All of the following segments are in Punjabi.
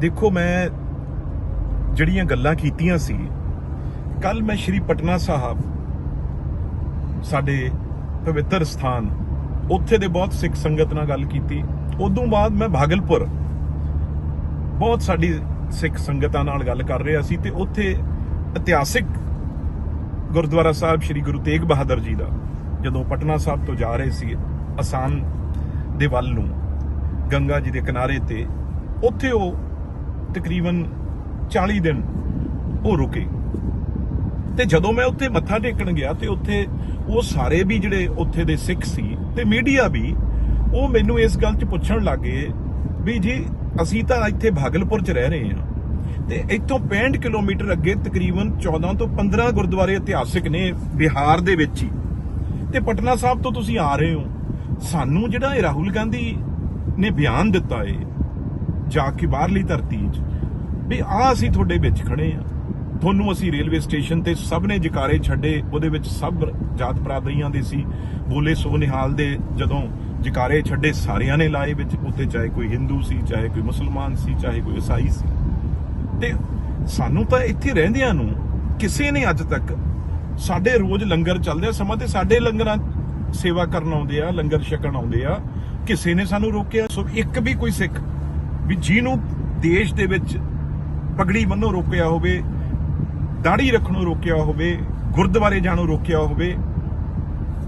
ਦੇਖੋ, ਮੈਂ ਜਿਹੜੀਆਂ ਗੱਲਾਂ ਕੀਤੀਆਂ ਸੀ, ਕੱਲ ਮੈਂ ਸ਼੍ਰੀ ਪਟਨਾ ਸਾਹਿਬ, ਸਾਡੇ ਪਵਿੱਤਰ ਸਥਾਨ, ਉੱਥੇ ਦੇ ਬਹੁਤ ਸਿੱਖ ਸੰਗਤ ਨਾਲ ਗੱਲ ਕੀਤੀ। ਉਦੋਂ ਬਾਅਦ ਮੈਂ ਭਾਗਲਪੁਰ, ਬਹੁਤ ਸਾਡੀ ਸਿੱਖ ਸੰਗਤਾਂ ਨਾਲ ਗੱਲ ਕਰ ਰਿਹਾ ਸੀ ਤੇ ਉੱਥੇ ਇਤਿਹਾਸਿਕ ਗੁਰਦੁਆਰਾ ਸਾਹਿਬ ਸ੍ਰੀ ਗੁਰੂ ਤੇਗ ਬਹਾਦਰ ਜੀ ਦਾ, ਜਦੋਂ ਪਟਨਾ ਸਾਹਿਬ ਤੋਂ ਜਾ ਰਹੇ ਸੀ ਅਸਾਮ ਦੇ ਵੱਲ ਨੂੰ, ਗੰਗਾ ਜੀ ਦੇ ਕਿਨਾਰੇ ਤੇ, ਉੱਥੇ ਉਹ ਤਕਰੀਬਨ 40 ਦਿਨ ਉਹ ਰੁਕੇ। ਤੇ ਜਦੋਂ ਮੈਂ ਉੱਥੇ ਮੱਥਾ ਟੇਕਣ ਗਿਆ ਤੇ ਉੱਥੇ ਉਹ ਸਾਰੇ ਵੀ ਜਿਹੜੇ ਉੱਥੇ ਦੇ ਸਿੱਖ ਸੀ ਤੇ ਮੀਡੀਆ ਵੀ, ਉਹ ਮੈਨੂੰ ਇਸ ਗੱਲ 'ਚ ਪੁੱਛਣ ਲੱਗੇ ਵੀ ਜੀ, ਅਸੀਂ ਤਾਂ ਇੱਥੇ ਭਾਗਲਪੁਰ 'ਚ ਰਹਿ ਰਹੇ ਹਾਂ ਤੇ ਇੱਥੋਂ 65 ਕਿਲੋਮੀਟਰ ਅੱਗੇ ਤਕਰੀਬਨ 14 ਤੋਂ 15 ਗੁਰਦੁਆਰੇ ਇਤਿਹਾਸਿਕ ਨੇ ਬਿਹਾਰ ਦੇ ਵਿੱਚ ਹੀ। ਤੇ ਪਟਨਾ ਸਾਹਿਬ ਤੋਂ ਤੁਸੀਂ ਆ ਰਹੇ ਹੋ। ਸਾਨੂੰ ਜਿਹੜਾ ਰਾਹੁਲ ਗਾਂਧੀ ਨੇ ਬਿਆਨ ਦਿੱਤਾ ਏ ਜਾ ਕੇ ਬਾਹਰਲੀ ਧਰਤੀ 'ਚ, ਵੀ ਆ ਅਸੀਂ ਤੁਹਾਡੇ ਵਿੱਚ ਖੜੇ ਆ ਤੁਹਾਨੂੰ ਅਸੀਂ ਰੇਲਵੇ ਸਟੇਸ਼ਨ ਤੇ ਸਭ ਨੇ ਜਕਾਰੇ ਛੱਡੇ, ਉਹਦੇ ਵਿੱਚ ਸਭ ਜਾਤ ਬਰਾਦਰੀਆਂ ਦੇ ਸੀ। ਬੋਲੇ ਸੋ ਨਿਹਾਲ ਦੇ ਜਦੋਂ ਜਕਾਰੇ ਛੱਡੇ, ਸਾਰਿਆਂ ਨੇ ਲਾਏ ਵਿੱਚ ਉੱਤੇ ਚਾਹੇ ਕੋਈ ਹਿੰਦੂ ਸੀ, ਚਾਹੇ ਕੋਈ ਮੁਸਲਮਾਨ ਸੀ, ਚਾਹੇ ਕੋਈ ਈਸਾਈ ਸੀ। ਤੇ ਸਾਨੂੰ ਤਾਂ ਇੱਥੇ ਰਹਿੰਦਿਆਂ ਨੂੰ ਕਿਸੇ ਨੇ ਅੱਜ ਤੱਕ ਸਾਡੇ ਰੋਜ਼ ਲੰਗਰ ਚੱਲਦੇ ਆ ਸਮਾਂ ਤੇ ਸਾਡੇ ਲੰਗਰਾਂ ਸੇਵਾ ਕਰਨ ਆਉਂਦੇ ਆ, ਲੰਗਰ ਛਕਣ ਆਉਂਦੇ ਆ, ਕਿਸੇ ਨੇ ਸਾਨੂੰ ਰੋਕਿਆ। ਸੋ ਇੱਕ ਵੀ ਕੋਈ ਸਿੱਖ ਵੀ ਜਿਹਨੂੰ ਦੇਸ਼ ਦੇ ਵਿੱਚ ਪਗੜੀ ਬੰਨੋ ਰੋਕਿਆ ਹੋਵੇ ਦਾੜੀ ਰੱਖਣੋਂ ਰੋਕਿਆ ਹੋਵੇ, ਗੁਰਦੁਆਰੇ ਜਾਣੋਂ ਰੋਕਿਆ ਹੋਵੇ,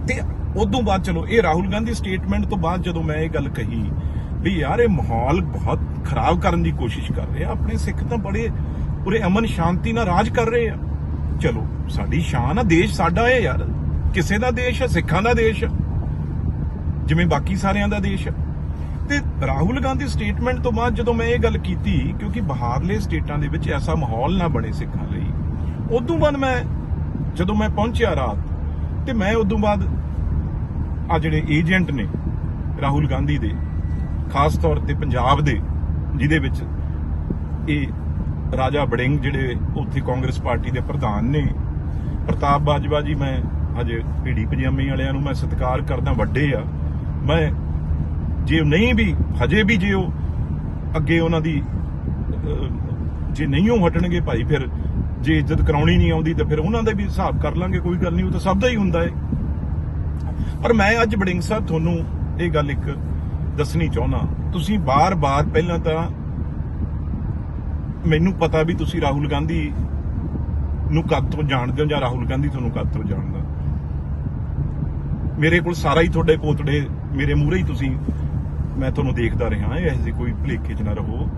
ਤੇ ਉਦੋਂ ਬਾਅਦ ਚਲੋ, ਇਹ ਰਾਹੁਲ ਗਾਂਧੀ ਸਟੇਟਮੈਂਟ ਤੋਂ ਬਾਅਦ ਜਦੋਂ ਮੈਂ ਇਹ ਗੱਲ ਕਹੀ ਵੀ ਯਾਰ ਇਹ ਮਾਹੌਲ ਬਹੁਤ ਖਰਾਬ ਕਰਨ ਦੀ ਕੋਸ਼ਿਸ਼ ਕਰ ਰਹੇ ਆ ਆਪਣੇ ਸਿੱਖ ਤਾਂ ਬੜੇ ਪੂਰੇ ਅਮਨ ਸ਼ਾਂਤੀ ਨਾਲ ਰਾਜ ਕਰ ਰਹੇ ਆ। ਚਲੋ, ਸਾਡੀ ਸ਼ਾਨ ਆ, ਦੇਸ਼ ਸਾਡਾ ਹੈ ਯਾਰ। ਕਿਸੇ ਦਾ ਦੇਸ਼ ਹੈ, ਸਿੱਖਾਂ ਦਾ ਦੇਸ਼ ਹੈ। ਜਿਵੇਂ ਬਾਕੀ ਸਾਰਿਆਂ ਦਾ ਦੇਸ਼ ਹੈ। ਤੇ ਰਾਹੁਲ ਗਾਂਧੀ ਸਟੇਟਮੈਂਟ ਤੋਂ ਬਾਅਦ ਜਦੋਂ ਮੈਂ ਇਹ ਗੱਲ ਕੀਤੀ, ਕਿਉਂਕਿ ਬਾਹਰਲੇ ਸਟੇਟਾਂ ਦੇ ਵਿੱਚ ਐਸਾ ਮਾਹੌਲ ਨਾ ਬਣੇ ਸਿੱਖਾਂ ਲਈ, ਉਦੋਂ ਬਾਅਦ ਮੈਂ, ਜਦੋਂ ਮੈਂ ਪਹੁੰਚਿਆ ਰਾਤ, ਤੇ ਮੈਂ ਉਦੋਂ ਬਾਅਦ ਆ ਜਿਹੜੇ ਏਜੰਟ ਨੇ ਰਾਹੁਲ ਗਾਂਧੀ ਦੇ, ਖਾਸ ਤੌਰ ਤੇ ਪੰਜਾਬ ਦੇ, ਜਿਹਦੇ ਵਿੱਚ ਇਹ ਰਾਜਾ ਬੜਿੰਗ ਜਿਹੜੇ ਉੱਥੇ ਕਾਂਗਰਸ ਪਾਰਟੀ ਦੇ ਪ੍ਰਧਾਨ ਨੇ, ਪ੍ਰਤਾਪ ਬਾਜਵਾ ਜੀ, ਮੈਂ ਹਜੇ ਪੀੜੀ ਪਜਾਮੇ ਵਾਲਿਆਂ ਨੂੰ ਮੈਂ ਸਤਿਕਾਰ ਕਰਦਾ, ਵੱਡੇ ਆ, ਮੈਂ ਜੇ ਨਹੀਂ ਵੀ, ਹਜੇ ਵੀ ਜੇ ਉਹ ਅੱਗੇ ਉਹਨਾਂ ਦੀ ਜੇ ਨਹੀਂ ਉਹ ਹਟਣਗੇ ਭਾਈ, ਫਿਰ ਜੇ ਇੱਜ਼ਤ ਕਰਾਉਣੀ ਨਹੀਂ ਆਉਂਦੀ ਤਾਂ ਫਿਰ ਉਹਨਾਂ ਦਾ ਵੀ ਹਿਸਾਬ ਕਰ ਲਾਂਗੇ, ਕੋਈ ਗੱਲ ਨਹੀਂ, ਉਹ ਤਾਂ ਸਭ ਦਾ ਹੀ ਹੁੰਦਾ ਹੈ ਪਰ ਮੈਂ ਅੱਜ ਬੜਿੰਗ ਸਾਹਿਬ ਤੁਹਾਨੂੰ ਇਹ ਗੱਲ ਇੱਕ ਦੱਸਣੀ ਚਾਹੁੰਦਾ। ਤੁਸੀਂ ਬਾਰ-ਬਾਰ ਪਹਿਲਾਂ ਤਾਂ ਮੈਨੂੰ ਪਤਾ ਵੀ ਤੁਸੀਂ ਰਾਹੁਲ ਗਾਂਧੀ ਨੂੰ ਕਦ ਤੋਂ ਜਾਣਦੇ ਹੋ ਜਾਂ ਰਾਹੁਲ ਗਾਂਧੀ ਤੁਹਾਨੂੰ ਕਦ ਤੋਂ ਜਾਣਦਾ। ਮੇਰੇ ਕੋਲ ਸਾਰਾ ਹੀ ਤੁਹਾਡੇ ਪੋਤੜੇ ਮੇਰੇ ਮੂਹਰੇ ਹੀ ਤੁਸੀਂ ਮੈਂ ਤੁਹਾਨੂੰ ਦੇਖਦਾ ਰਿਹਾ ਇਹ ਜਿਹੀ ਕੋਈ ਭੁਲੇਖੇ 'ਚ ਨਾ ਰਹੋ।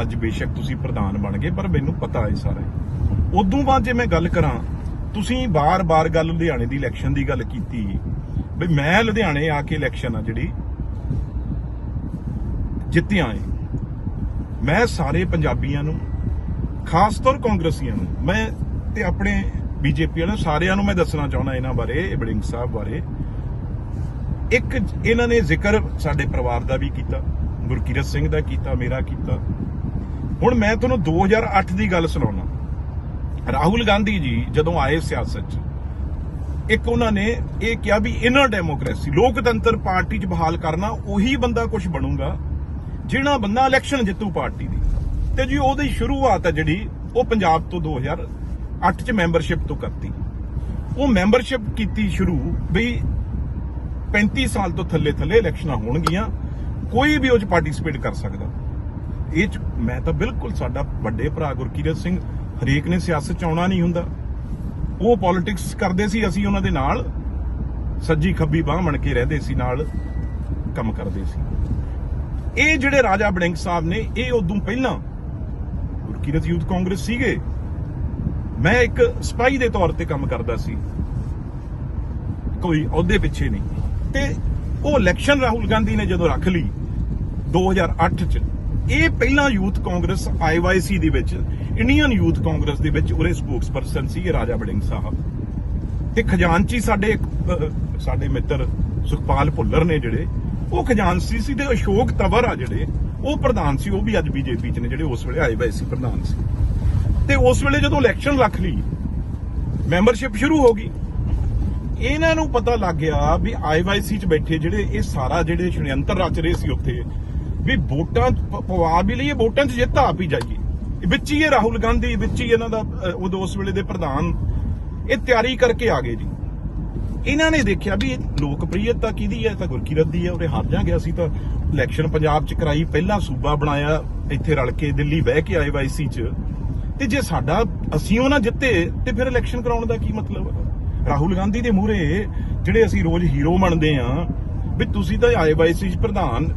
ਅੱਜ ਬੇਸ਼ੱਕ ਤੁਸੀਂ ਪ੍ਰਧਾਨ ਬਣ ਗਏ, ਪਰ ਮੈਨੂੰ ਪਤਾ ਹੈ ਸਾਰਾ ਉਦੋਂ ਬਾਅਦ ਜੇ ਮੈਂ ਗੱਲ ਕਰਾਂ, ਤੁਸੀਂ ਬਾਰ-ਬਾਰ ਗੱਲ ਲੁਧਿਆਣੇ ਦੀ ਇਲੈਕਸ਼ਨ ਦੀ ਗੱਲ ਕੀਤੀ। ਵੀ ਮੈਂ ਲੁਧਿਆਣੇ ਆ ਕੇ ਇਲੈਕਸ਼ਨ ਆ ਜਿਹੜੀ, ਜਿੱਤਿਆ ਏ। ਮੈਂ ਸਾਰੇ ਪੰਜਾਬੀਆਂ ਨੂੰ, ਖਾਸ ਤੌਰ ਕਾਂਗਰਸੀਆਂ ਨੂੰ, ਮੈਂ ਤੇ ਆਪਣੇ ਬੀਜੇਪੀ ਵਾਲਿਆਂ ਸਾਰਿਆਂ ਨੂੰ ਮੈਂ ਦੱਸਣਾ ਚਾਹੁੰਦਾ ਇਹਨਾਂ ਬਾਰੇ ਬੜਿੰਗ ਸਾਹਿਬ ਬਾਰੇ। ਇੱਕ ਇਹਨਾਂ ਨੇ ਜ਼ਿਕਰ ਸਾਡੇ ਪਰਿਵਾਰ ਦਾ ਵੀ ਕੀਤਾ, ਗੁਰਕੀਰਤ ਸਿੰਘ ਦਾ ਕੀਤਾ, ਮੇਰਾ ਕੀਤਾ। ਹੁਣ ਮੈਂ ਤੁਹਾਨੂੰ 2008 ਦੀ ਗੱਲ ਸੁਣਾਉਣਾ। ਰਾਹੁਲ ਗਾਂਧੀ ਜੀ ਜਦੋਂ ਆਏ ਸਿਆਸਤ 'ਚ, ਇੱਕ ਉਹਨਾਂ ਨੇ ਇਹ ਕਿਹਾ ਵੀ ਇਨਰ ਡੈਮੋਕ੍ਰੇਸੀ, ਲੋਕਤੰਤਰ ਪਾਰਟੀ 'ਚ ਬਹਾਲ ਕਰਨਾ, ਉਹੀ ਬੰਦਾ ਕੁਝ ਬਣੂਗਾ ਜਿਹੜਾ ਬੰਦਾ ਇਲੈਕਸ਼ਨ ਜਿੱਤੂ ਪਾਰਟੀ ਦੀ। ਤੇ ਜੀ ਉਹਦੀ ਸ਼ੁਰੂਆਤ ਹੈ ਜਿਹੜੀ, ਉਹ ਪੰਜਾਬ ਤੋਂ 2008 'ਚ ਮੈਂਬਰਸ਼ਿਪ ਤੋਂ ਕਰਤੀ। ਉਹ ਮੈਂਬਰਸ਼ਿਪ ਕੀਤੀ ਸ਼ੁਰੂ ਵੀ 35 ਸਾਲ ਤੋਂ ਥੱਲੇ ਥੱਲੇ ਇਲੈਕਸ਼ਨਾਂ ਹੋਣਗੀਆਂ, ਕੋਈ ਵੀ ਉਹ 'ਚ ਪਾਰਟਿਸਿਪੇਟ ਕਰ ਸਕਦਾ। ਇਹ 'ਚ ਮੈਂ ਤਾਂ ਬਿਲਕੁਲ ਸਾਡਾ ਵੱਡੇ ਭਰਾ ਗੁਰਕੀਰਤ ਸਿੰਘ ਹਰੇਕ ਨੇ ਸਿਆਸਤ 'ਚ ਆਉਣਾ ਨਹੀਂ ਹੁੰਦਾ। ਉਹ ਪੋਲਿਟਿਕਸ ਕਰਦੇ ਸੀ, ਅਸੀਂ ਉਹਨਾਂ ਦੇ ਨਾਲ ਸੱਜੀ ਖੱਬੀ ਬਾਹ ਬਣ ਕੇ ਰਹਿੰਦੇ ਸੀ, ਨਾਲ ਕੰਮ ਕਰਦੇ ਸੀ। ਇਹ ਜਿਹੜੇ ਰਾਜਾ ਬੜਿੰਗ ਸਾਹਿਬ ਨੇ, ਇਹ ਉਦੋਂ ਪਹਿਲਾਂ ਗੁਰਕੀਰਤ ਯੂਥ ਕਾਂਗਰਸ ਸੀਗੇ। ਮੈਂ ਇੱਕ ਸਪਾਈ ਦੇ ਤੌਰ ਤੇ ਕੰਮ ਕਰਦਾ ਸੀ। ਕੋਈ ਅਹੁਦੇ ਪਿੱਛੇ ਨਹੀਂ। ਤੇ ਉਹ ਇਲੈਕਸ਼ਨ ਰਾਹੁਲ ਗਾਂਧੀ ਨੇ ਜਦੋਂ ਰੱਖ ਲਈ 2008 ਚ, ਇਹ ਪਹਿਲਾਂ ਯੂਥ ਕਾਂਗਰਸ ਆਈਵਾਈਸੀ ਦੇ ਵਿੱਚ, ਇੰਡੀਅਨ ਯੂਥ ਕਾਂਗਰਸ ਦੇ ਵਿੱਚ ਉਹਦੇ ਸਪੋਕਸਪਰਸਨ ਸੀ ਇਹ ਰਾਜਾ ਬੜਿੰਗ ਸਾਹਿਬ। ਤੇ ਖਜ਼ਾਨਚੀ ਸਾਡੇ ਸਾਡੇ ਮਿੱਤਰ ਸੁਖਪਾਲ ਭੁੱਲਰ ਨੇ ਜਿਹੜੇ, ਉਹ ਖਜ਼ਾਨਚੀ ਸੀ ਤੇ ਅਸ਼ੋਕ ਤਵਰ ਆ ਜਿਹੜੇ, ਉਹ ਪ੍ਰਧਾਨ ਸੀ, ਉਹ ਵੀ ਅੱਜ ਬੀਜੇਪੀ ਚ ਨੇ ਜਿਹੜੇ ਉਸ ਵੇਲੇ ਆਈਵਾਈਸੀ ਪ੍ਰਧਾਨ ਸੀ। ਤੇ ਉਸ ਵੇਲੇ ਜਦੋਂ ਇਲੈਕਸ਼ਨ ਰੱਖ ਲਈ ਮੈਂਬਰਸ਼ਿਪ ਸ਼ੁਰੂ ਹੋ ਗਈ। ਇਹਨਾਂ ਨੂੰ ਪਤਾ ਲੱਗ ਗਿਆ ਵੀ ਆਈਵਾਈਸੀ ਚ ਬੈਠੇ ਜਿਹੜੇ ਇਹ ਸਾਰਾ ਜਿਹੜੇ ਸ਼ਣਯੰਤਰ ਰਚ ਰਹੇ ਸੀ ਉੱਥੇ, ਵੀ ਵੋਟਾਂ ਪਵਾ ਵੀ ਲਈਏ, ਵੋਟਾਂ 'ਚ ਜਿੱਤ ਆਪ ਹੀ ਜਾਈਏ। ਵਿੱਚ ਹੀ ਇਹ ਰਾਹੁਲ ਗਾਂਧੀ, ਵਿੱਚ ਹੀ ਇਹਨਾਂ ਦਾ ਉਦੋਂ ਉਸ ਵੇਲੇ ਦੇ ਪ੍ਰਧਾਨ, ਇਹ ਤਿਆਰੀ ਕਰਕੇ ਆ ਗਏ ਜੀ। ਇਹਨਾਂ ਨੇ ਦੇਖਿਆ ਵੀ ਇਹ ਲੋਕਪ੍ਰਿਯਤਾ ਕਿਹਦੀ ਹੈ? ਤਾਂ ਗੁਰਕੀਰਤ ਦੀ ਹੈ ਉਹਦੇ ਹਾਰ ਜਾ ਗਿਆ ਸੀ ਤਾਂ ਇਲੈਕਸ਼ਨ ਪੰਜਾਬ 'ਚ ਕਰਾਈ, ਪਹਿਲਾ ਸੂਬਾ ਬਣਾਇਆ, ਇੱਥੇ ਰਲ ਕੇ ਦਿੱਲੀ ਬਹਿ ਕੇ ਆਏ ਵਾਈਸੀ 'ਚ। ਤੇ ਜੇ ਸਾਡਾ, ਅਸੀਂ ਉਹ ਨਾ ਜਿੱਤੇ, ਤੇ ਫਿਰ ਇਲੈਕਸ਼ਨ ਕਰਾਉਣ ਦਾ ਕੀ ਮਤਲਬ ਹੈ? ਰਾਹੁਲ ਗਾਂਧੀ ਦੇ ਮੂਹਰੇ ਜਿਹੜੇ ਅਸੀਂ ਰੋਜ਼ ਹੀਰੋ ਮੰਨਦੇ ਆ, ਵੀ ਤੁਸੀਂ ਤਾਂ ਆਏ ਵਾਈਸੀ 'ਚ ਪ੍ਰਧਾਨ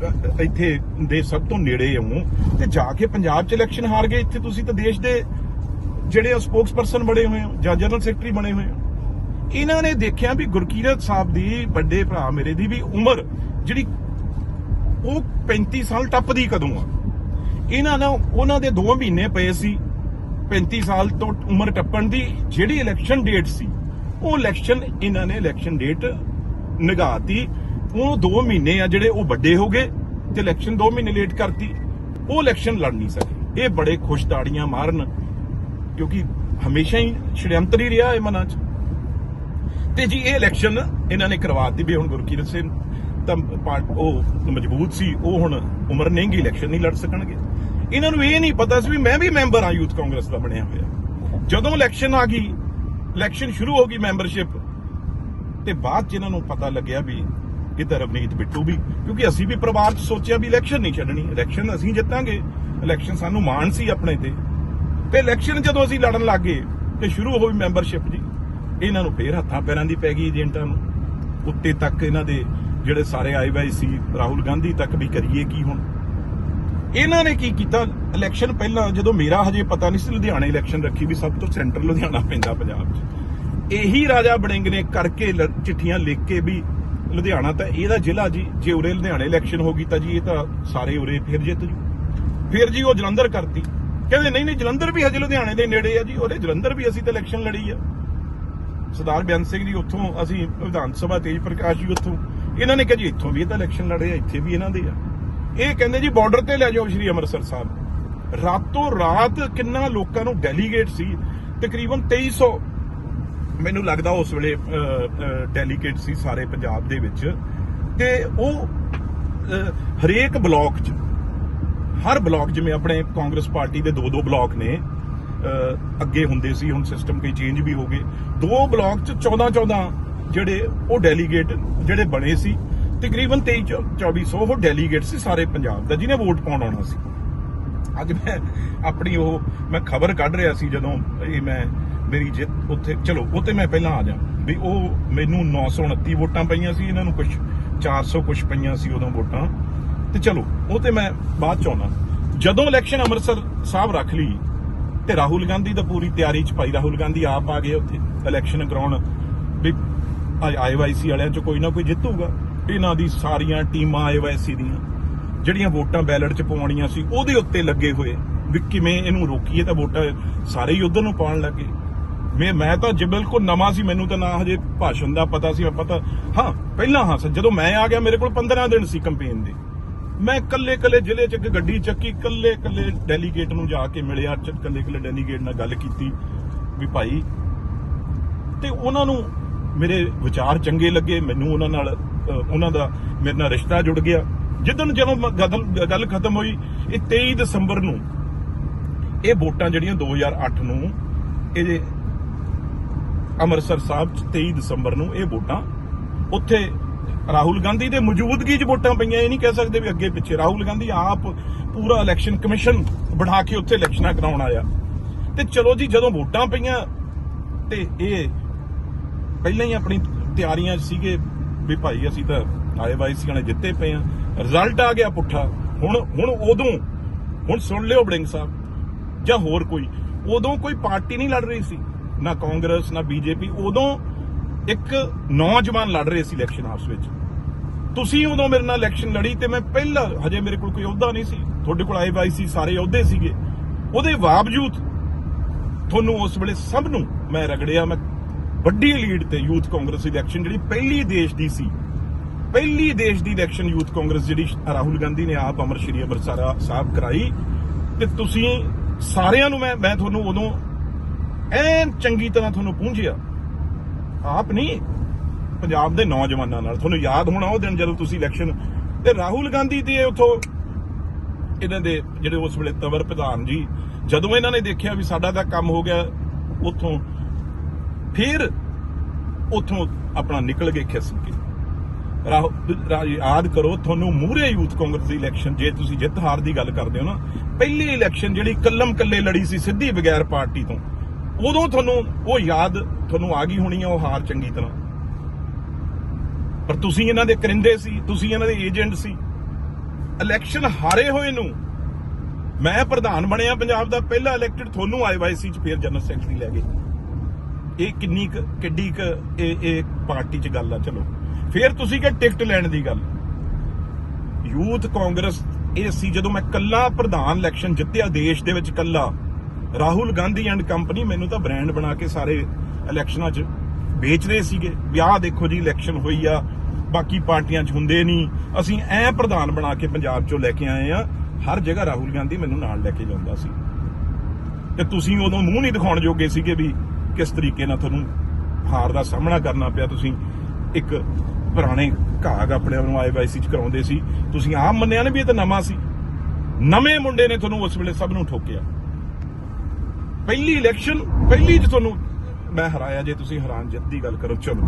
ਇੱਥੇ ਦੇ ਸਭ ਤੋਂ ਨੇੜੇ ਹੋ, ਤੇ ਜਾ ਕੇ ਪੰਜਾਬ 'ਚ ਇਲੈਕਸ਼ਨ ਹਾਰ ਗਏ ਇੱਥੇ ਤੁਸੀਂ ਤਾਂ ਦੇਸ਼ ਦੇ ਜਿਹੜੇ ਸਪੋਕਸਪਰਸਨ ਬਣੇ ਹੋਏ ਹੋ, ਜਾਂ ਜਨਰਲ ਸੈਕਟਰੀ ਬਣੇ ਹੋਏ ਹੋ। ਇਹਨਾਂ ਨੇ ਦੇਖਿਆ ਵੀ ਗੁਰਕੀਰਤ ਸਾਹਿਬ ਦੀ ਵੱਡੇ ਭਰਾ ਮੇਰੇ ਦੀ ਵੀ ਉਮਰ, ਜਿਹੜੀ ਉਹ 35 ਸਾਲ ਟੱਪਦੀ ਕਦੋਂ ਆ? ਇਹਨਾਂ ਨਾਲ ਉਹਨਾਂ ਦੇ 2 ਮਹੀਨੇ ਪਏ ਸੀ 35 ਸਾਲ ਤੋਂ ਉਮਰ ਟੱਪਣ ਦੀ, ਜਿਹੜੀ ਇਲੈਕਸ਼ਨ ਡੇਟ ਸੀ ਉਹ ਇਲੈਕਸ਼ਨ ਇਹਨਾਂ ਨੇ ਇਲੈਕਸ਼ਨ ਡੇਟ ਨਿਗਾਤੀ ਉਹ 2 ਮਹੀਨੇ ਆ ਜਿਹੜੇ ਉਹ ਵੱਡੇ ਹੋ ਗਏ ਤੇ ਇਲੈਕਸ਼ਨ 2 ਮਹੀਨੇ ਲੇਟ ਕਰਤੀ। ਉਹ ਇਲੈਕਸ਼ਨ ਲੜ ਨਹੀਂ ਸਕੇ। ਇਹ ਬੜੇ ਖੁਸ਼ ਤਾੜੀਆਂ ਮਾਰਨ, ਕਿਉਂਕਿ ਹਮੇਸ਼ਾ ਹੀ ਛੜਯੰਤਰ ਹੀ ਰਿਹਾ ਇਹ ਮਨਾਂ 'ਚ। ਤੇ ਜੀ, ਇਹ ਇਲੈਕਸ਼ਨ ਇਹਨਾਂ ਨੇ ਕਰਵਾਤੀ ਵੀ ਹੁਣ ਗੁਰਕੀਰਤ ਸਿੰਘ ਤਾਂ ਉਹ ਮਜ਼ਬੂਤ ਸੀ, ਉਹ ਹੁਣ ਉਮਰ ਨਹੀਂਗੀ ਇਲੈਕਸ਼ਨ ਨਹੀਂ ਲੜ ਸਕਣਗੇ। ਇਹਨਾਂ ਨੂੰ ਇਹ ਨਹੀਂ ਪਤਾ ਸੀ ਵੀ ਮੈਂ ਵੀ ਮੈਂਬਰ ਆ ਯੂਥ ਕਾਂਗਰਸ ਦਾ ਬਣਿਆ ਹੋਇਆ। ਜਦੋਂ ਇਲੈਕਸ਼ਨ ਆ ਗਈ ਇਲੈਕਸ਼ਨ ਸ਼ੁਰੂ ਹੋ ਗਈ ਮੈਂਬਰਸ਼ਿਪ। ਤੇ ਬਾਅਦ ਚ ਇਹਨਾਂ ਨੂੰ ਪਤਾ ਲੱਗਿਆ ਵੀ ਇਹ ਤਾਂ ਰਵਨੀਤ ਬਿੱਟੂ ਵੀ, ਕਿਉਂਕਿ ਅਸੀਂ ਵੀ ਪਰਿਵਾਰ ਚ ਸੋਚਿਆ ਵੀ ਇਲੈਕਸ਼ਨ ਨਹੀਂ ਛੱਡਣੀ, ਇਲੈਕਸ਼ਨ ਅਸੀਂ ਜਿੱਤਾਂਗੇ। ਇਲੈਕਸ਼ਨ ਸਾਨੂੰ ਮਾਣ ਸੀ ਆਪਣੇ ਤੇ। ਤੇ ਇਲੈਕਸ਼ਨ ਜਦੋਂ ਅਸੀਂ ਲੜਨ ਲੱਗੇ ਤੇ ਸ਼ੁਰੂ ਹੋਈ ਮੈਂਬਰਸ਼ਿਪ ਜੀ। ਇਹਨਾਂ ਨੂੰ ਫੇਰ ਹੱਥਾਂ ਪੈਰਾਂ ਦੀ ਪੈ ਗਈ ਏਜੰਟਾਂ ਨੂੰ। ਉੱਤੇ ਤੱਕ ਇਹਨਾਂ ਦੇ ਜਿਹੜੇ ਸਾਰੇ ਆਏ ਵਾਈ ਸੀ, ਰਾਹੁਲ ਗਾਂਧੀ ਤੱਕ ਵੀ ਕਰੀਏ ਕੀ ਹੁਣ? ਇਹਨਾਂ ਨੇ ਕੀ ਕੀਤਾ? ਇਲੈਕਸ਼ਨ ਪਹਿਲਾਂ ਜਦੋਂ ਮੇਰਾ ਹਜੇ ਪਤਾ ਨਹੀਂ ਸੀ, ਲੁਧਿਆਣਾ ਇਲੈਕਸ਼ਨ ਰੱਖੀ ਵੀ ਸਭ ਤੋਂ ਸੈਂਟਰ ਲੁਧਿਆਣਾ ਪੈਂਦਾ ਪੰਜਾਬ 'ਚ। ਇਹੀ ਰਾਜਾ ਬੜਿੰਗ ਨੇ ਕਰਕੇ ਚਿੱਠੀਆਂ ਲਿਖ ਕੇ ਵੀ ਲੁਧਿਆਣਾ ਤਾਂ ਇਹਦਾ ਜ਼ਿਲ੍ਹਾ ਜੀ, ਜੇ ਉਰੇ ਲੁਧਿਆਣੇ ਇਲੈਕਸ਼ਨ ਹੋ ਗਈ ਤਾਂ ਜੀ, ਇਹ ਤਾਂ ਸਾਰੇ ਉਰੇ ਫਿਰ ਜਿੱਤ ਜੂ। ਫਿਰ ਜੀ ਉਹ ਜਲੰਧਰ ਕਰਤੀ। ਕਹਿੰਦੇ ਨਹੀਂ ਨਹੀਂ, ਜਲੰਧਰ ਵੀ ਹਜੇ ਲੁਧਿਆਣੇ ਦੇ ਨੇੜੇ ਆ ਜੀ, ਉਹਦੇ ਜਲੰਧਰ ਵੀ ਅਸੀਂ ਤਾਂ ਇਲੈਕਸ਼ਨ ਲੜੀ ਆ। ਸਰਦਾਰ ਬਿਆਨ ਸਿੰਘ ਜੀ ਉੱਥੋਂ ਅਸੀਂ ਵਿਧਾਨ ਸਭਾ ਤੇਜ ਪ੍ਰਕਾਸ਼ ਜੀ ਉੱਥੋਂ, ਇਹਨਾਂ ਨੇ ਕਿਹਾ ਜੀ ਇੱਥੋਂ ਵੀ ਇਹ ਤਾਂ ਇਲੈਕਸ਼ਨ ਲੜੇ ਆ, ਇੱਥੇ ਵੀ ਇਹਨਾਂ ਦੇ ਆ। ਇਹ ਕਹਿੰਦੇ ਜੀ ਬਾਰਡਰ ਤੇ ਲੈ ਜਾਓ ਸ਼੍ਰੀ ਅੰਮ੍ਰਿਤਸਰ ਸਾਹਿਬ। ਰਾਤੋਂ ਰਾਤ ਕਿੰਨਾ ਲੋਕਾਂ ਨੂੰ ਡੈਲੀਗੇਟ ਸੀ? ਤਕਰੀਬਨ 2300 ਮੈਨੂੰ ਲੱਗਦਾ ਉਸ ਵੇਲੇ ਡੈਲੀਗੇਟ ਸੀ ਸਾਰੇ ਪੰਜਾਬ ਦੇ ਵਿੱਚ। ਤੇ ਉਹ ਹਰੇਕ ਬਲਾਕ 'ਚ, ਹਰ ਬਲਾਕ ਜਿਵੇਂ ਆਪਣੇ ਕਾਂਗਰਸ ਪਾਰਟੀ ਦੇ ਦੋ ਦੋ ਬਲਾਕ ਨੇ ਅੱਗੇ ਹੁੰਦੇ ਸੀ, ਹੁਣ ਸਿਸਟਮ ਕਈ ਚੇਂਜ ਵੀ ਹੋ ਗਏ। ਦੋ ਬਲਾਕ 'ਚ 14 14 ਜਿਹੜੇ ਉਹ ਡੈਲੀਗੇਟ ਜਿਹੜੇ ਬਣੇ ਸੀ। ਤਕਰੀਬਨ 23 2400 ਉਹ ਡੈਲੀਗੇਟ ਸੀ ਸਾਰੇ ਪੰਜਾਬ ਦਾ, ਜਿਹਨੇ ਵੋਟ ਪਾਉਣ ਆਉਣਾ ਸੀ। ਅੱਜ ਮੈਂ ਆਪਣੀ ਉਹ, ਮੈਂ ਖਬਰ ਕੱਢ ਰਿਹਾ ਸੀ ਜਦੋਂ ਇਹ ਮੈਂ ਮੇਰੀ ਜਿੱਤ ਉੱਥੇ ਚਲੋ ਉੱਤੇ ਮੈਂ ਪਹਿਲਾਂ ਆ ਜਾ। ਵੀ ਉਹ ਮੈਨੂੰ 929 ਵੋਟਾਂ ਪਈਆਂ ਸੀ, ਇਹਨਾਂ ਨੂੰ ਕੁਝ 400 ਕੁਝ ਪਈਆਂ ਸੀ ਉਦੋਂ ਵੋਟਾਂ। ਤੇ ਚਲੋ, ਉਹ ਤੇ ਮੈਂ ਬਾਅਦ ਚ ਆਉਣਾ। ਜਦੋਂ ਇਲੈਕਸ਼ਨ ਅੰਮ੍ਰਿਤਸਰ ਸਾਹਿਬ ਰੱਖ ਲਈ, ਤੇ ਰਾਹੁਲ ਗਾਂਧੀ ਦਾ ਪੂਰੀ ਤਿਆਰੀ ਚ ਪਾਈ ਰਾਹੁਲ ਗਾਂਧੀ ਆਪ ਆ ਗਏ ਉੱਥੇ। ਇਲੈਕਸ਼ਨ ਕਰਾਉਣ ਵੀ ਆਈਵਾਈਸੀ ਵਾਲਿਆਂ ਚ ਕੋਈ ਨਾ ਕੋਈ ਜਿੱਤੂਗਾ। ਇਹਨਾਂ ਦੀ ਸਾਰੀਆਂ ਟੀਮਾਂ ਆਈਵਾਈਸੀ ਦੀਆਂ, ਜਿਹੜੀਆਂ ਵੋਟਾਂ ਬੈਲਟ 'ਚ ਪਾਉਣੀਆਂ ਸੀ, ਉਹਦੇ ਉੱਤੇ ਲੱਗੇ ਹੋਏ। ਵੀ ਕਿਵੇਂ ਇਹਨੂੰ ਰੋਕੀਏ ਤਾਂ ਵੋਟਾਂ ਸਾਰੇ ਹੀ ਉਧਰ ਨੂੰ ਪਾਉਣ ਲੱਗੇ। ਮੈਂ ਮੈਂ ਤਾਂ ਜੇ ਬਿਲਕੁਲ ਨਵਾਂ ਸੀ, ਮੈਨੂੰ ਤਾਂ ਨਾ ਹਜੇ ਭਾਸ਼ਣ ਦਾ ਪਤਾ ਸੀ, ਮੈਂ ਪਤਾ, ਹਾਂ, ਪਹਿਲਾਂ ਹਾਂ, ਸਰ, ਜਦੋਂ ਮੈਂ ਆ ਗਿਆ, ਮੇਰੇ ਕੋਲ 15 ਦਿਨ ਸੀ ਕੰਪੇਨ ਦੇ। ਮੈਂ ਕੱਲੇ ਕੱਲੇ ਜ਼ਿਲ੍ਹੇ 'ਚ ਇੱਕ ਗੱਡੀ ਚੱਕੀ ਕੱਲੇ ਕੱਲੇ ਡੈਲੀਗੇਟ ਨੂੰ ਜਾ ਕੇ ਮਿਲਿਆ ਚ ਕੱਲੇ ਕੱਲੇ ਡੈਲੀਗੇਟ ਨਾਲ ਗੱਲ ਕੀਤੀ, ਵੀ ਭਾਈ, ਤੇ ਉਹਨਾਂ ਨੂੰ ਮੇਰੇ ਵਿਚਾਰ ਚੰਗੇ ਲੱਗੇ, ਮੈਨੂੰ ਉਹਨਾਂ ਨਾਲ ਉਹਨਾਂ ਦਾ ਮੇਰੇ ਨਾਲ ਰਿਸ਼ਤਾ ਜੁੜ ਗਿਆ। ਜਿੱਦਣ ਜਦੋਂ ਗੱਲ ਖਤਮ ਹੋਈ, ਇਹ 23 ਦਸੰਬਰ ਨੂੰ ਇਹ ਵੋਟਾਂ ਜਿਹੜੀਆਂ 2008 ਨੂੰ, ਇਹ ਅੰਮ੍ਰਿਤਸਰ ਸਾਹਿਬ ਚ 23 ਦਸੰਬਰ ਨੂੰ ਇਹ ਵੋਟਾਂ, ਉੱਥੇ ਰਾਹੁਲ ਗਾਂਧੀ ਦੇ ਮੌਜੂਦਗੀ 'ਚ ਵੋਟਾਂ ਪਈਆਂ, ਇਹ ਨਹੀਂ ਕਹਿ ਸਕਦੇ ਵੀ ਅੱਗੇ ਪਿੱਛੇ। ਰਾਹੁਲ ਗਾਂਧੀ ਆਪ ਪੂਰਾ ਇਲੈਕਸ਼ਨ ਕਮਿਸ਼ਨ ਬਣਾ ਕੇ ਉੱਥੇ ਇਲੈਕਸ਼ਨਾਂ ਕਰਾਉਣ ਆਇਆ। ਤੇ ਚਲੋ ਜੀ, ਜਦੋਂ ਵੋਟਾਂ ਪਈਆਂ, ਤੇ ਇਹ ਪਹਿਲਾਂ ਹੀ ਆਪਣੀ ਤਿਆਰੀਆਂ ਸੀਗੇ ਵੀ ਭਾਈ ਅਸੀਂ ਤਾਂ ਆਏ ਵਾਈ ਸੀ ਨੇ ਜਿੱਤੇ ਪਏ ਆ ਰਿਜ਼ਲਟ ਆ ਗਿਆ ਪੁੱਠਾ। ਹੁਣ ਹੁਣ ਉਦੋਂ, ਹੁਣ ਸੁਣ ਲਿਓ ਬੜਿੰਗ ਸਾਹਿਬ। ਜਾਂ ਹੋਰ ਕੋਈ। ਉਦੋਂ ਕੋਈ ਪਾਰਟੀ ਨਹੀਂ ਲੜ ਰਹੀ ਸੀ। ਨਾ ਕਾਂਗਰਸ, ਨਾ ਬੀਜੇਪੀ। ਉਦੋਂ ਇੱਕ ਨੌਜਵਾਨ ਲੜ ਰਹੇ ਸੀ ਇਲੈਕਸ਼ਨ ਹਾਊਸ ਵਿੱਚ। ਤੁਸੀਂ ਉਦੋਂ ਮੇਰੇ ਨਾਲ ਇਲੈਕਸ਼ਨ ਲੜੀ ਤੇ ਮੈਂ ਪਹਿਲਾਂ ਹਜੇ ਮੇਰੇ ਕੋਲ ਕੋਈ ਅਹੁਦਾ ਨਹੀਂ ਸੀ। ਤੁਹਾਡੇ ਕੋਲ ਆਏ ਵਾਈ ਸੀ, ਸਾਰੇ ਅਹੁਦੇ ਸੀਗੇ। ਉਹਦੇ ਬਾਵਜੂਦ ਤੁਹਾਨੂੰ ਉਸ ਵੇਲੇ ਸਭ ਨੂੰ ਮੈਂ ਰਗੜਿਆ, ਮੈਂ ਵੱਡੀ ਲੀਡ ਤੇ ਯੂਥ ਕਾਂਗਰਸ ਇਲੈਕਸ਼ਨ ਜਿਹੜੀ ਪਹਿਲੀ ਦੇਸ਼ ਦੀ ਸੀ। ਪਹਿਲੀ ਦੇਸ਼ ਦੀ ਇਲੈਕਸ਼ਨ ਯੂਥ ਕਾਂਗਰਸ ਜਿਹੜੀ ਰਾਹੁਲ ਗਾਂਧੀ ਨੇ ਆਪ ਅਮਰ ਸ਼੍ਰੀ ਅੰਮ੍ਰਿਤਸਰ ਸਾਹਿਬ ਕਰਾਈ। ਤੇ ਤੁਸੀਂ ਸਾਰਿਆਂ ਨੂੰ ਮੈਂ ਮੈਂ ਤੁਹਾਨੂੰ ਉਦੋਂ ਐਨ ਚੰਗੀ ਤਰ੍ਹਾਂ ਤੁਹਾਨੂੰ ਪੂੰਝਿਆ। ਆਪ ਨਹੀਂ, ਪੰਜਾਬ ਦੇ ਨੌਜਵਾਨਾਂ ਨਾਲ। ਤੁਹਾਨੂੰ ਯਾਦ ਹੋਣਾ ਉਹ ਦਿਨ ਜਦੋਂ ਤੁਸੀਂ ਇਲੈਕਸ਼ਨ ਤੇ ਰਾਹੁਲ ਗਾਂਧੀ ਦੇ ਉਥੋਂ ਇਹਨਾਂ ਦੇ ਜਿਹੜੇ ਉਸ ਵੇਲੇ ਤਵਰ ਪ੍ਰਧਾਨ ਜੀ, ਜਦੋਂ ਇਹਨਾਂ ਨੇ ਦੇਖਿਆ ਵੀ ਸਾਡਾ ਤਾਂ ਕੰਮ ਹੋ ਗਿਆ ਉੱਥੋਂ ਫਿਰ ਉੱਥੋਂ ਆਪਣਾ ਨਿਕਲ ਗਏ ਖਿਸਕ ਕੇ। ਰਾਹੁ- ਯਾਦ ਕਰੋ, ਤੁਹਾਨੂੰ ਮੂਹਰੇ ਯੂਥ ਕਾਂਗਰਸ ਦੀ ਇਲੈਕਸ਼ਨ ਜੇ ਤੁਸੀਂ ਜਿੱਤ ਹਾਰ ਦੀ ਗੱਲ ਕਰਦੇ ਹੋ ਨਾ, ਪਹਿਲੀ ਇਲੈਕਸ਼ਨ ਜਿਹੜੀ ਕੱਲਮ ਕੱਲੇ ਲੜੀ ਸੀ ਸਿੱਧੀ ਬਗੈਰ ਪਾਰਟੀ ਤੋਂ, ਉਦੋਂ ਤੁਹਾਨੂੰ ਉਹ ਯਾਦ ਤੁਹਾਨੂੰ ਆ ਗਈ ਹੋਣੀ ਆ, ਉਹ ਹਾਰ ਚੰਗੀ ਤਰ੍ਹਾਂ। ਪਰ ਤੁਸੀਂ ਇਹਨਾਂ ਦੇ ਕਰਿੰਦੇ ਸੀ, ਤੁਸੀਂ ਇਹਨਾਂ ਦੇ ਏਜੰਟ ਸੀ। ਇਲੈਕਸ਼ਨ ਹਾਰੇ ਹੋਏ ਨੂੰ, ਮੈਂ ਪ੍ਰਧਾਨ ਬਣਿਆ ਪੰਜਾਬ ਦਾ, ਪਹਿਲਾ ਇਲੈਕਟਡ ਤੁਹਾਨੂੰ ਆਈਵਾਈਸੀ ਚ ਫਿਰ ਜਨਰਲ ਸੈਕਟਰੀ ਲੈ ਗਏ। ਇਹ ਕਿੰਨੀ ਕੁ, ਕਿੱਡੀ ਕੁ ਇਹ ਇਹ ਪਾਰਟੀ 'ਚ ਗੱਲ ਆ, ਚਲੋ। ਫਿਰ ਤੁਸੀਂ ਕਿ ਟਿਕਟ ਲੈਣ ਦੀ ਗੱਲ। ਯੂਥ ਕਾਂਗਰਸ, ਇਹ ਸੀ ਜਦੋਂ ਮੈਂ ਕੱਲਾ ਪ੍ਰਧਾਨ ਇਲੈਕਸ਼ਨ ਜਿੱਤਿਆ ਦੇਸ਼ ਦੇ ਵਿੱਚ ਕੱਲਾ, ਰਾਹੁਲ ਗਾਂਧੀ ਐਂਡ ਕੰਪਨੀ ਮੈਨੂੰ ਤਾਂ ਬ੍ਰਾਂਡ ਬਣਾ ਕੇ ਸਾਰੇ ਇਲੈਕਸ਼ਨਾਂ 'ਚ ਵੇਚ ਰਹੇ ਸੀਗੇ, ਵੀ ਆਹ ਦੇਖੋ ਜੀ, ਇਲੈਕਸ਼ਨ ਹੋਈ ਆ, ਬਾਕੀ ਪਾਰਟੀਆਂ 'ਚ ਹੁੰਦੇ ਨਹੀਂ। ਅਸੀਂ ਐ ਪ੍ਰਧਾਨ ਬਣਾ ਕੇ ਪੰਜਾਬ 'ਚੋਂ ਲੈ ਕੇ ਆਏ ਆ, ਹਰ ਜਗ੍ਹਾ ਰਾਹੁਲ ਗਾਂਧੀ ਮੈਨੂੰ ਨਾਲ ਲੈ ਕੇ ਜਾਂਦਾ ਸੀ। ਤੇ ਤੁਸੀਂ ਉਦੋਂ ਮੂੰਹ ਨਹੀਂ ਦਿਖਾਉਣ ਜੋਗੇ ਸੀਗੇ ਵੀ ਕਿਸ ਤਰੀਕੇ ਨਾਲ ਤੁਹਾਨੂੰ ਹਾਰ ਦਾ ਸਾਹਮਣਾ ਕਰਨਾ ਪਿਆ? ਤੁਸੀਂ ਇੱਕ ਪੁਰਾਣੇ ਘਾਗ ਆਪਣੇ ਆਪ ਨੂੰ ਆਈਵਾਈਸੀ ਚ ਕਰਾਉਂਦੇ ਸੀ। ਤੁਸੀਂ ਆਪ ਮੰਨਿਆ ਨੇ ਵੀ ਇਹ ਤਾਂ ਨਵਾਂ ਸੀ? ਨਵੇਂ ਮੁੰਡੇ ਨੇ ਤੁਹਾਨੂੰ ਉਸ ਵੇਲੇ ਸਭ ਨੂੰ ਠੋਕਿਆ। ਪਹਿਲੀ ਇਲੈਕਸ਼ਨ ਪਹਿਲੀ ਚ ਤੁਹਾਨੂੰ ਮੈਂ ਹਰਾਇਆ, ਜੇ ਤੁਸੀਂ ਹੈਰਾਨ ਜਿੱਤ ਦੀ ਗੱਲ ਕਰੋ। ਚਲੋ।